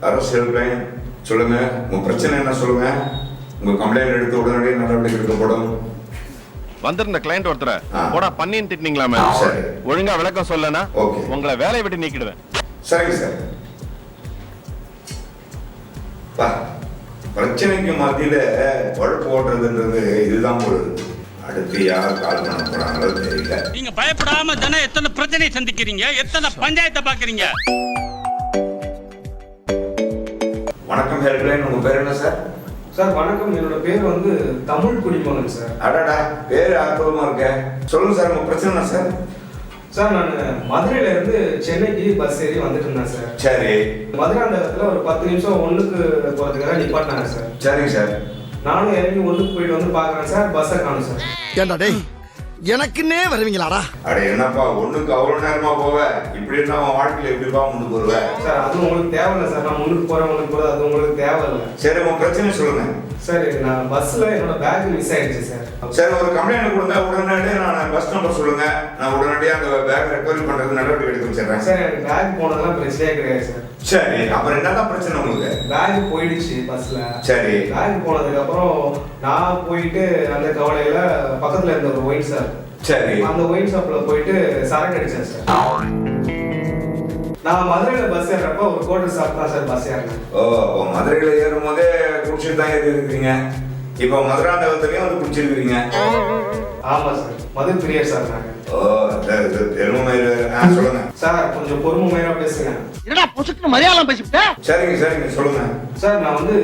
Forest helpline சொல்லுங்க. உங்க பிரச்சனை என்ன சொல்லுங்க. உங்க கம்ப்ளைண்ட் எடுத்து உடனடியாக நடவடிக்கை எடுக்கப்படும் வந்திருந்த கிளைண்ட் ஒருத்தர. போடா பண்ணின்னு திட்டினீங்களாமே. ஒழுங்கா விளக்கம் சொல்லனா. உங்களை வேலையை விட்டு நீக்கிடுவேன். சரிங்க சார். பா பிரச்சனைக்கு மத்தியில உழப்பு ஓட்டுறதுன்றது இதுதான் பொழுது அடுத்து யார் கால் பண்ண போறாங்களோ தெரியல. நீங்க பயப்படாம தானே எத்தனை பிரச்சனையை சந்திக்கிறீங்க? எத்தனை பஞ்சாயத்தை பாக்குறீங்க வணக்கம் ஹெல்ப்லைன் உங்க பேர் என்ன சார் சார் வணக்கம். என்னோட பேர் வந்து தமிழ் குடிமகன் சார் அடடா பேர் அற்புதமா இருக்க. சொல்லுங்க சார் உங்க பிரச்சனை என்ன சார் சார் நான் மதுரையில இருந்து சென்னைக்கு பஸ் ஏறி வந்துட்டு இருந்தேன் சார் சரி. மதுராந்தகத்துல ஒரு பத்து நிமிஷம் ஒண்ணுக்கு போறதுக்காக நிப்பாட்டினாங்க சார் சரிங்க சார் நானும் இறங்கி ஒண்ணுக்கு போயிட்டு வந்து பாக்குறேன் சார் பஸ்ஸை காணும் சார் ஏண்டா டேய்? எனக்குன்னே வருவீங்களாடா? அட என்னப்பா ஒண்ணுக்கு அவ்வளவு நேரமா போவ? இப்படி இருந்தா உன் வாழ்க்கையில எப்படிப்பா முன்னுக்கு வருவ? சார் அது உங்களுக்கு தேவையில்ல சார். நான் முன்னுக்கு போறேன் முன்னுக்கு போறது அது உங்களுக்கு தேவையில்ல. சரி உன் பிரச்சனை சொல்லுங்க. சார் நான் பஸ்ல என்னோட பேக் மிஸ் ஆயிடுச்சு சார். சரி ஒரு கம்ப்ளைண்ட் கொடுங்க உடனடியாக நான் பஸ் நம்பர் சொல்லுங்க. நான் உடனடியாக அந்த பேக் ரெக்கவரி பண்றது நடவடிக்கை எடுக்க வச்சிடுறேன். சார் எனக்கு பேக் போனதெல்லாம் பிரச்சனையே கிடையாது சார். சரி அப்புறம் என்னதான் பிரச்சனை உங்களுக்கு? பேக் போயிடுச்சு பஸ்ல சரி. பேக் போனதுக்கு அப்புறம் நான் போயிட்டு அந்த கவலையில பக்கத்துல இருந்த ஒரு ஒயின் ஷாப் சரி. அந்த ஒயின் ஷாப்ல போயிட்டு சரக்கு அடிச்சேன் சார் நான் மதுரையில பஸ் ஏறப்ப ஒரு கோட்டர் ஷாப் தான் சார் பஸ் ஏறினேன். ஓ அப்போ மதுரையில் ஏறும் போதே குடிச்சிட்டு தான் ஏறி இருக்கிறீங்க இப்போ மதுராந்தகத்துலேயும் வந்து குடிச்சிருக்கிறீங்க. ஆமா சார் மது பிரியர் சார் நாங்க. ஆ சொல்லுங்க. சார் கொஞ்சம் பொறுமையா பேசுங்க. என்னடா பொசுக்கு மலையாளம் பேசிவிட்ட? சரிங்க சரிங்க சொல்லுங்க. சார் நான் வந்து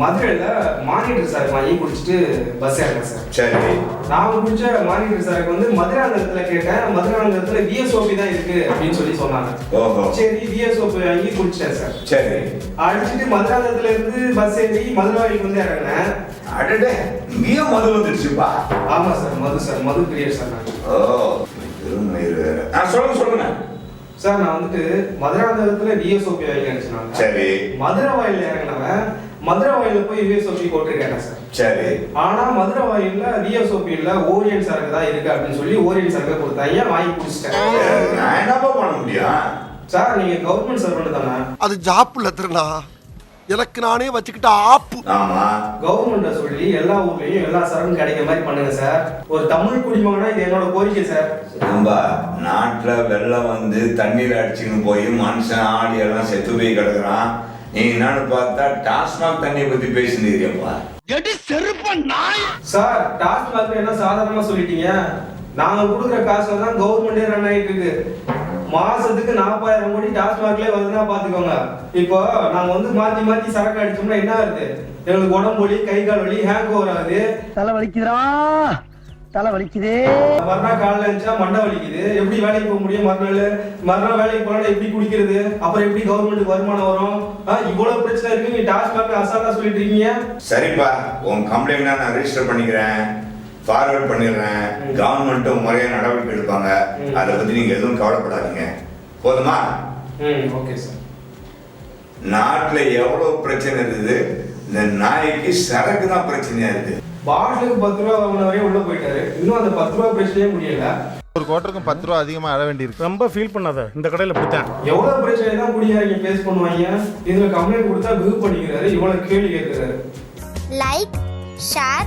மதுரையில மானிட்டர் சார் வாங்கி குடிச்சிட்டு பஸ் ஏறினேன் சார். சரி. நான் குடிச்ச மானிட்டர் சாருக்கு வந்து மதுராந்தகத்துல கேட்டேன். மதுராந்தகத்துல விஎஸ்ஓபி தான் இருக்கு அப்படின்னு சொல்லி சொன்னாங்க. ஓஹோ. சரி விஎஸ்ஓபி வாங்கி குடிச்சிட்டேன் சார். சரி. அடிச்சுட்டு மதுராந்தகத்துல இருந்து பஸ் ஏறி மதுராவிக்கு வந்து இறங்கினேன். அடடே இங்கேயும் மது வந்துடுச்சுப்பா ஆமா சார் மது சார் மது பிரியர் சார் நான். ஓ. வேற ஆ சொல்லுங்க சொல்லுங்க. சார் நான் வந்துட்டு மதுராந்தகத்துல விஎஸ்ஓபி வாங்கி அடிச்சினாங்க சரி. மதுரை வாயில இறங்கினவன் மதுரை வாயில போய் விஎஸ்ஓபி போட்டு கேட்டேன் சார். சரி. ஆனா மதுரை வாயில்ல விஎஸ்ஓபி இல்ல ஓரியன் சரக்கு தான் இருக்கு அப்படின்னு சொல்லி ஓரியன் சரக்கு கொடுத்தாங்க ஏன் வாங்கி குடிச்சிட்டேன்? நான் என்னப்பா பண்ண முடியும்? சார் நீங்க கவர்மெண்ட் சர்வெண்ட் தானே? அது ஜாப்புல திருநா எனக்கு நானே வச்சுக்கிட்ட ஆப்பு. ஆமா கவர்மெண்ட சொல்லி எல்லா ஊர்லயும் எல்லா சரக்கும் கிடைக்கிற மாதிரி பண்ணுங்க சார். ஒரு தமிழ் குடிமகனா இது என்னோட கோரிக்கை சார். நம்ம நாட்டுல வெள்ளம் வந்து தண்ணீர் அடிச்சுன்னு போய் மனுஷன் ஆடி எல்லாம் செத்து போய் கிடக்குறான். நீ என்னன்னு பார்த்தா டாஸ்மாக் தண்ணியை பத்தி பேசினீங்கப்பா எடி செருப்ப நாய். சார் டாஸ்மாக் என்ன சாதாரணமா சொல்லிட்டீங்க. நாங்க கொடுக்குற காசுல தான் கவர்மெண்டே ரன் ஆயிட்டு இருக்கு. மாசத்துக்கு நாற்பதாயிரம் கோடி டாஸ்மாக்ல வருதுன்னா பாத்துக்கோங்க. இப்போ நாங்க வந்து மாத்தி மாத்தி சரக்கு அடிச்சோம்னா என்ன ஆகுது எங்களுக்கு உடம்பு வலி கை கால் வலி ஹேங் ஓவர் ஆகுது. தலை வலிக்குதுடா. தலை வலிக்குதே. மறுநாள் காலைல இருந்துச்சா மண்டை வலிக்குது. எப்படி வேலைக்கு போக முடியும் மறுநாள்? மறுநாள் வேலைக்கு போனா எப்படி குடிக்கிறது அப்புறம் எப்படி கவர்மெண்ட் வருமானம் வரும்? இவ்வளவு பிரச்சனை இருக்கு. நீ டாஸ்மாக் அசால்ட்டா சொல்லிட்டு இருக்கீங்க. சரிப்பா உன் கம்ப்ளைண்ட் நான் ரெஜிஸ்டர் பண்ணிக்கிறேன். ஃபார்வர்ட் பண்ணிடுறேன். கவர்மெண்ட்டும் முறையா நடவடிக்கை எடுப்பாங்க. அதை பத்தி நீங்க எதுவும் கவலைப்படாதீங்க. போதுமா? ஓகே சார் நாட்டுல எவ்வளவு பிரச்சனை இருக்குது? இந்த நாய்க்கு சரக்கு தான் பிரச்சனையா இருக்கு. பாட்டிலுக்கு பத்து ரூபா வரையும் உள்ள போயிட்டாரு. இன்னும் அந்த பத்து ரூபா பிரச்சனையே முடியல. ஒரு குவார்ட்டருக்கும் பத்து ரூபா அதிகமா அழ வேண்டியிருக்கு. ரொம்ப ஃபீல் பண்ணாத. இந்த கடையில் இப்படித்தான். எவ்வளவு பிரச்சனை தான் குடியாரங்க பேஸ் பண்ணுவாங்க. இதுல கம்ப்ளைண்ட் கொடுத்தா விவ் பண்ணிக்கிறாரு. இவ்வளவு கேள்வி கேட்கிறாரு like share